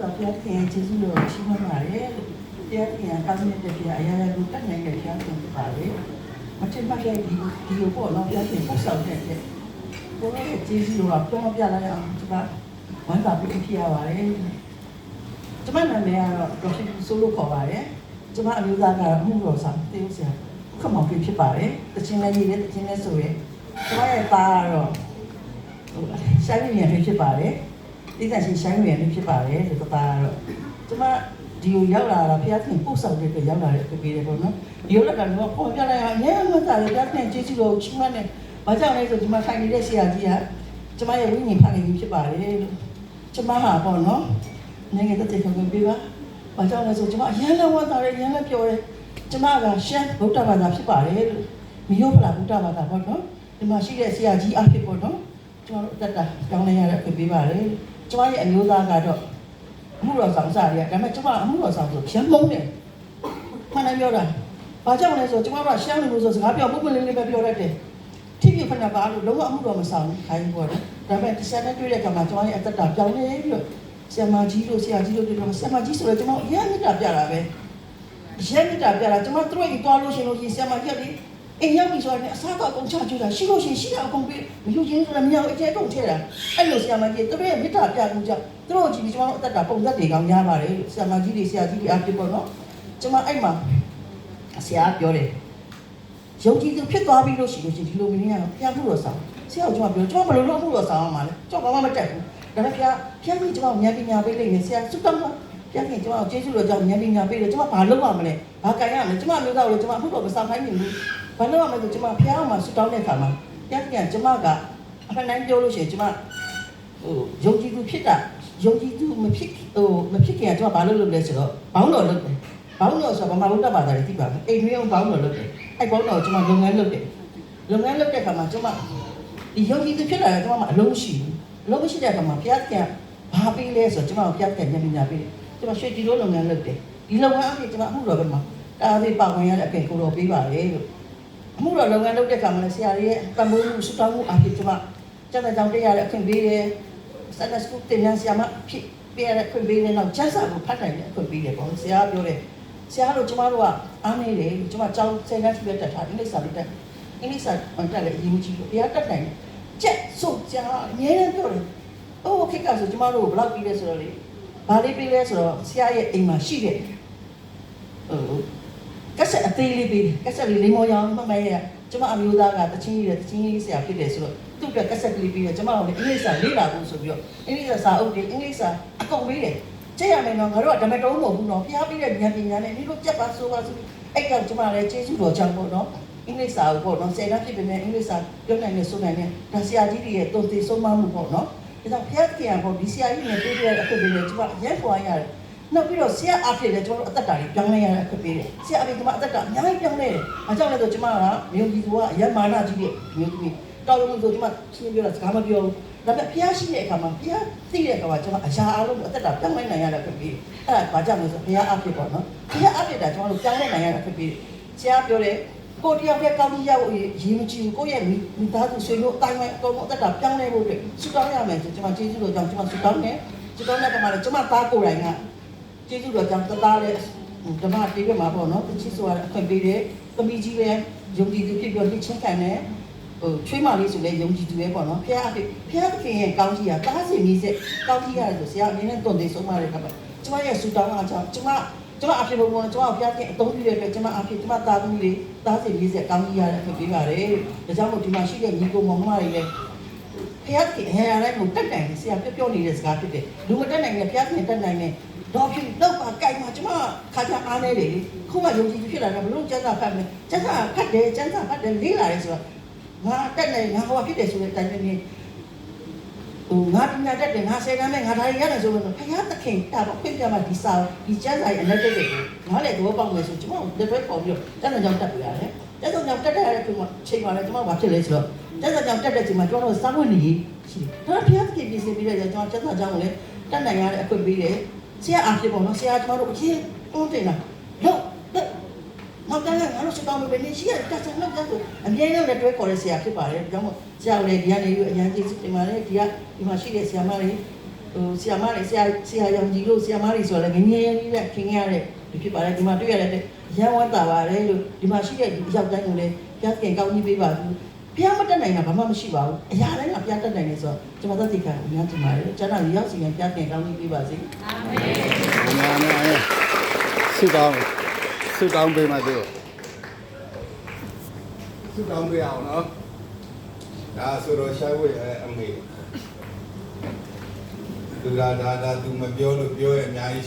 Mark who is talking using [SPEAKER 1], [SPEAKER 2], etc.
[SPEAKER 1] တော့ဘုရားခင်ကျေးဇူးတော်ရှိမှပါတယ်လို့ဘုရားခင်ကောင်းမြတ်တဲ့ဘုရားအရာရာကိုတတ်နိုင်တဲ့ဘုရားခင်ဖြစ်ပါလေမချင်ပါတဲ့ဒီဒီကိုပေါ့နော်ဘုရားခင်ပို့ဆောင်တဲ့တဲ့ဘုရားရဲ့ကျေးဇူးတော်ကတော့ပြလိုက်အောင်ဒီမှာဝမ်းသာပြီးဖြစ်ရပါတယ်ကျမနာမည်ကတော့ဒေါက်တာဆိုလို့ခေါ်ပါတယ်ကျမအမျိုးသားကတော့မှုတော်ဆောင်တေးဥစရာခမောင်ပြဖြစ်ပါတယ်တခြင်းလည်းရေးတယ်တခြင်းလည်းဆိုရဲကျမရဲ့သားကတော့ဟိုရှိုင်းမြန်ဖြစ်ပါတယ် တိကျချင်းရှိုင်းဝင်နေဖြစ်ပါတယ်လို့တသားတော့ကျမဒီကိုရောက်လာတာဖျားခင်ပို့ဆောင်တဲ့အတွက်ရောက်လာတဲ့ဖြစ်ပြီးတယ်ပေါ့နော်ဒီလိုလည်းကတော့ပေါ်ပြလိုက်အောင်အများကြီးမှသာလေဖျားခင်ကျေးဇူးတော်ချီးမွမ်းတယ်ဘာကြောင့်လဲဆိုဒီမှာထိုင်နေတဲ့ဆရာကြီးကကျမရဲ့ဝိညာဉ်ဖခင်ကြီးဖြစ်ပါတယ်လို့ကျမဟာပေါ့နော်နိုင်ငံတည်းကိုပြပါဘာကြောင့်လဲဆိုကျမအရန်လည်းဝမ်းသာတယ်အရန်လည်းပျော်တယ်ကျမကရှမ်းဗုဒ္ဓဘာသာဖြစ်ပါတယ်လို့မယုတ်ဖလားဗုဒ္ဓဘာသာပေါ့နော်ဒီမှာရှိတဲ့ဆရာကြီးအဖြစ်ပေါ့နော်ကျမတို့အသက်တာတောင်းနေရတဲ့ဖြစ်ပေးပါတယ် ကျမရဲ့အမျိုးသားကတော့အမှုတော်ဆောင်စားရဒါပေမဲ့ကျမအမှုတော်ဆောင်ဆိုရမ်းမုန်းတယ်မှန်တယ်ပြောတာဘာကြောင့်လဲဆိုကျမတို့ရှမ်းလူမျိုးဆိုစကားပြောပုပ်ပလင်းလေးပဲပြောတတ်တယ်ထိပြဖဏပါလို့လုံးဝအမှုတော်မဆောင်ခိုင်းဘူးပေါ့ဒါပေမဲ့တစ်ဆက်နဲ့တွေ့တဲ့အခါမှာကျမရဲ့အသက်တာပြောင်းနေပြီးတော့ဆရာမကြီးတို့ဆရာကြီးတို့ပြောတော့ဆရာမကြီးဆိုတော့ကျမအရင်မြတ်တာပြတာပဲအရင်မြတ်တာပြတာကျမတို့ရင်တွားလို့ရှင်လို့ရှင်ဆရာမကြီးကလေ အိမ်ရောက်ပြီဆိုတော့အစားတော့အကုန်ချကြတာရှိလို့ရှင်ရှိတာအကုန်ပြီးမယူချင်းဆိုတော့မြောက်အကျဲကုန်ထဲတာအဲ့လိုဆရာမကြီးတို့ရဲ့မေတ္တာပြမှုကြောင့်တို့ကြည့်ပြီးကျွန်တော်အသက်တာပုံသက်တွေကောင်းများပါတယ်ဆရာမကြီးတွေဆရာကြီးတွေအားပြပေါ့နော်ကျွန်မအဲ့မှာဆရာပြောတယ်ယုံကြည်သူဖြစ်သွားပြီလို့ရှိလို့ရှင်ဒီလိုမင်းကပြမှုတော့ဆောင်ဆရာကကျွန်မပြောကျွန်မဘယ်လိုလုပ်မှုတော့ဆောင်အောင်ပါလဲကျွန်တော်ဘာမှမတက်ဘူးဒါပေမဲ့ဖျားဖျားကြီးကျွန်မဉာဏ်ပညာပေးလိုက်ရင်ဆရာစုတောင်းတော့ဖျားကြီးကျွန်မကျေးဇူးတော်ကြောင့်ဉာဏ်ပညာပေးတယ်ကျွန်မဘာလုပ်ရမလဲဘာကြိုင်ရမလဲကျွန်မမျိုးသားကိုကျွန်မအခုတော့မဆောင်ခိုင်းနေဘူး ဘာလုပ်ရမလဲဆိုကျွန်မဖျားအောင်မှစုတောင်းတဲ့အခါမှာဖျားကြီးကကျွန်မကအဖက်နိုင်ပြောလို့ရှိရင်ကျွန်မဟိုယုံကြည်သူဖြစ်တာယုံကြည်သူမဖြစ်ဟိုမဖြစ်ခင်ကကျွန်မဘာလုပ်လုပ်လဲဆိုတော့ဘောင်းတော်လုပ်တယ်ဘောင်းတော်ဆိုတော့ဗမာဘုဒ္ဓဘာသာတွေသိပါမယ်အိမ်တွင်းအောင်ဘောင်းတော်လုပ်တယ်အဲ့ဘောင်းတော်ကျွန်မလုပ်ငန်းလုပ်တယ်လုပ်ငန်းလုပ်တဲ့အခါမှာကျွန်မဒီယုံကြည်သူဖြစ်လာတယ်ကျွန်မအလုံးရှိဘူးအလုံးမရှိတဲ့အခါမှာဘုရားကဘာပေးလဲဆိုတော့ကျွန်မဘုရားကညံ့ညံ့ပေးတယ်ကျွန်မရွှေတီလို့လုပ်ငန်းလုပ်တယ်ဒီလုပ်ငန်းအပြင်ကျွန်မအမှုတော်ဘက်မှာတာသေးပါဝင်ရတဲ့အပြင်ကိုတော်ပေးပါလေလို့အ မှုတော်လုပ်ငန်းလုပ်တဲ့အခါမှာလည်းဆရာကြီးရဲ့တမိုးမှုစတောင်းမှုအပြင်ကျွန်မကျန်တဲ့ကြောင့်တရားရတဲ့အခွင့်ပေးတယ်စက်နစကုတင်ညာဆရာမဖြစ်ပြရတဲ့ခွင့်ပေးတဲ့နောက်ကျန်းစာကိုဖတ်နိုင်တဲ့အခွင့်ပေးတယ်ပေါ့ဆရာပြောတယ်ဆရာတို့ကျမတို့ကအားနေတယ်ကျမကျောင်းဆယ်တန်းပြတ်တက်တာအင်္ဂလိပ်စာလေးတက်အင်္ဂလိပ်စာတက်လည်းအရင်ကြီးလို့ဘုရားတက်နိုင်တယ်ကျက်ဆိုကြအများနဲ့ပြောတယ်အိုးခေတ်ကဆိုကျမတို့ကိုဘလောက်ပြီးလဲဆိုတော့လေဘာလေးပြီးလဲဆိုတော့ဆရာရဲ့အိမ်မှာရှိတယ်ဟိုကက် ဆက်အသေးလေးပြီးကက်ဆက်လေးလေးမောရောင်းမမရဲ့ကျမအမျိုးသားကတချင်းကြီးတဲ့တချင်းကြီးဆရာဖြစ်တယ်ဆိုတော့သူ့အတွက်ကက်ဆက်ကလေးပြီးတော့ကျမတို့လည်းအင်္ဂလိပ်စာလေ့လာဖို့ဆိုပြီးတော့အင်္ဂလိပ်စာစာအုပ်တွေအင်္ဂလိပ်စာအကုန်ပေးတယ်ကြည့်ရမယ်နော်ငါတို့ကဓမ္မတုံးမဟုတ်ဘူးနော်ဖျားပြီးတဲ့ဉာဏ်ပညာနဲ့ဒီလိုကြက်ပါဆိုပါဆိုအဲ့ကောင်ကျမလည်းကျေးဇူးတော်ကြောင့်ပေါ့နော်အင်္ဂလိပ်စာကိုပေါ့နော်ဆယ်တန်းဖြစ်ပေမဲ့အင်္ဂလိပ်စာပြောနိုင်နေဆိုနိုင်နေဒါဆရာကြီးတွေရဲ့တုံသေးဆုံးမမှုပေါ့နော်ဒါကြောင့်ဖျားကင်ပေါ့ဒီဆရာကြီးနဲ့တွေ့ရတဲ့အဖြစ်တွေကျမရဲဖွာရတယ် နောက်ပြီးတော့ဆရာအဖြစ်လည်းကျွန်တော်တို့အသက်တာတွေပြောင်းလဲရတဲ့အဖြစ်ပေးတယ်ဆရာအဖြစ်ကျွန်မအသက်တာအများကြီးပြောင်းလဲတယ်အဲကြောင့်လည်းဆိုကျွန်မကမြို့ကြီးကအယမာနာကြီးတဲ့မြို့ကြီးတော်လို့ဆိုကျွန်မရှင်းပြောတာစကားမပြောဘူးဒါပေမဲ့ဖျားရှိတဲ့အခါမှာဖျားသိတဲ့အခါမှာကျွန်မအရာအလုံးအသက်တာပြောင်းလဲနိုင်ရတာဖြစ်ပြီးအဲ့ဒါဘာကြောင့်လဲဆိုဖျားအဖြစ်ပေါ့နော်ဖျားအဖြစ်တာကျွန်တော်တို့ပြောင်းလဲနိုင်ရတာဖြစ်ပြီးဆရာပြောတယ်ကိုတယောက်တည်းကောင်းကြီးရောက်ရေးမကြည့်ဘူးကိုယ့်ရဲ့မိသားစုဆွေမျိုးအတိုင်းဝိုင်းအကုန်လုံးအသက်တာပြောင်းလဲဖို့အတွက်ဆုတောင်းရမယ်ဆိုကျွန်မကျေးဇူးတော်ကြောင့်ကျွန်မဆုတောင်းတယ်ဆုတောင်းတဲ့အခါမှာလည်းကျွန်မသားကိုယ်တိုင်က ကျေးဇူးတော်ကြောင့်တသားတဲ့ဓမ္မတေးပြမှာပေါ့နော်တချစ်ဆိုတာအခွင့်ပေးတယ်သမီးကြီးပဲယုံကြည်သူဖြစ်ပြီးတော့ချင်းခံတယ်ဟိုချွေးမလေးဆိုလဲယုံကြည်သူပဲပေါ့နော်ဖះအဖေဖះသခင်ရဲ့ကောင်းကြီးကတားစီမီးစက်ကောင်းကြီးရတယ်ဆိုဆရာအမြင်နဲ့တွန်သေးဆုံးမတဲ့ခါမှာကျမရဲ့ဆူတောင်းအားကြောင့်ကျမကျမအဖေဘုံဘုံကျမဖះသခင်အသုံးပြုတဲ့အတွက်ကျမအဖေကျမသားသမီးလေးတားစီမီးစက်ကောင်းကြီးရတဲ့အဖေပေးပါတယ်ဒါကြောင့်မို့ဒီမှာရှိတဲ့ညီကိုမောင်မတွေလည်းဖះသခင်ဟဲရတဲ့ကိုတက်နိုင်တယ်ဆရာပြောပြောနေတဲ့စကားဖြစ်တယ်လူမတက်နိုင်နဲ့ဖះသခင်တက်နိုင်တယ် တော့ဖြစ်တော့ပါကြိုက်မှာကျမခါကြအားနေတယ်ခုမှယုံကြည်ဖြစ်လာတယ်ဘလို့ကျန်းစာဖတ်မယ်ကျန်းစာဖတ်တယ်ကျန်းစာဖတ်တယ်လေးလာတယ်ဆိုတော့ငါတက်နေငါဟိုဖြစ်တယ်ဆိုတဲ့အတိုင်းပဲဟိုငါပညာတက်တယ်ငါဆယ်တန်းနဲ့ငါဒါရီရတယ်ဆိုလို့ဖခင်သခင်တာတော့ပြင်ပြမှာဒီစာဒီကျန်းစာရဲ့အလက်တက်တွေကိုငါလည်းတော့ပေါက်မယ်ဆိုကျွန်တော်လက်တွဲပေါ်ပြီးတော့ကျန်းစာကြောင့်တက်ပြရတယ်ကျန်းစာကြောင့်တက်တဲ့အချိန်မှာချိန်ပါလေကျွန်တော်ဘာဖြစ်လဲဆိုတော့ကျန်းစာကြောင့်တက်တဲ့ချိန်မှာကျွန်တော်စာဝင်နေရှိတယ်ဒါဖခင်သခင်ပြင်ဆင်ပြီးတော့ကျွန်တော်ကျန်းစာကြောင့်လည်းတက်နိုင်ရတဲ့အခွင့်ပေးတယ် ဆရာအဖြစ်ပေါ့နော်ဆရာကျွန်တော်တို့အချင်းတွန်းတင်တာလို့နောက်တန်းကငါတို့စတောင်းမယ်နေရှိရတက်စနောက်တက်ဆိုအမြဲတမ်းလည်းတွဲခေါ်တဲ့ဆရာဖြစ်ပါတယ်ဒါကြောင့်မို့ဆရာလည်းဒီကနေယူအရန်ကြီးစစ်တင်ပါတယ်ဒီကဒီမှာရှိတဲ့ဆရာမတွေဟိုဆီယာမတွေဆရာဆရာရောင်ကြီးလို့ဆီယာမတွေဆိုလည်းငငယ်လေးနဲ့ခင်ရတဲ့ဒီဖြစ်ပါတယ်ဒီမှာတွေ့ရတဲ့ရန်ဝတ်တာပါတယ်လို့ဒီမှာရှိတဲ့ရောက်တိုင်းကိုလည်းပြတ်ခင်ကောင်းကြီးပေးပါဘူး ပြမတက်နိုင်တာဘာမှမရှိပါဘူးအရာတိုင်းကပြတ်တက်နိုင်နေဆိုတော့ကျွန်တော်တို့ဒီကအများကြီးပါတယ်ကျွန်တော်ရောက်စီရင်ပြတ်ခင်ကောင်းကြီးပေးပါစေ
[SPEAKER 2] ဒီမှာနဲ့ဆုတောင်းဆုတောင်းပေးမှသူဆုတောင်းပေးအောင်နော်ဒါဆိုတော့ရှာဝေရဲ့အမေသူကဒါဒါသူမပြောလို့ပြောရအများကြီးရှိ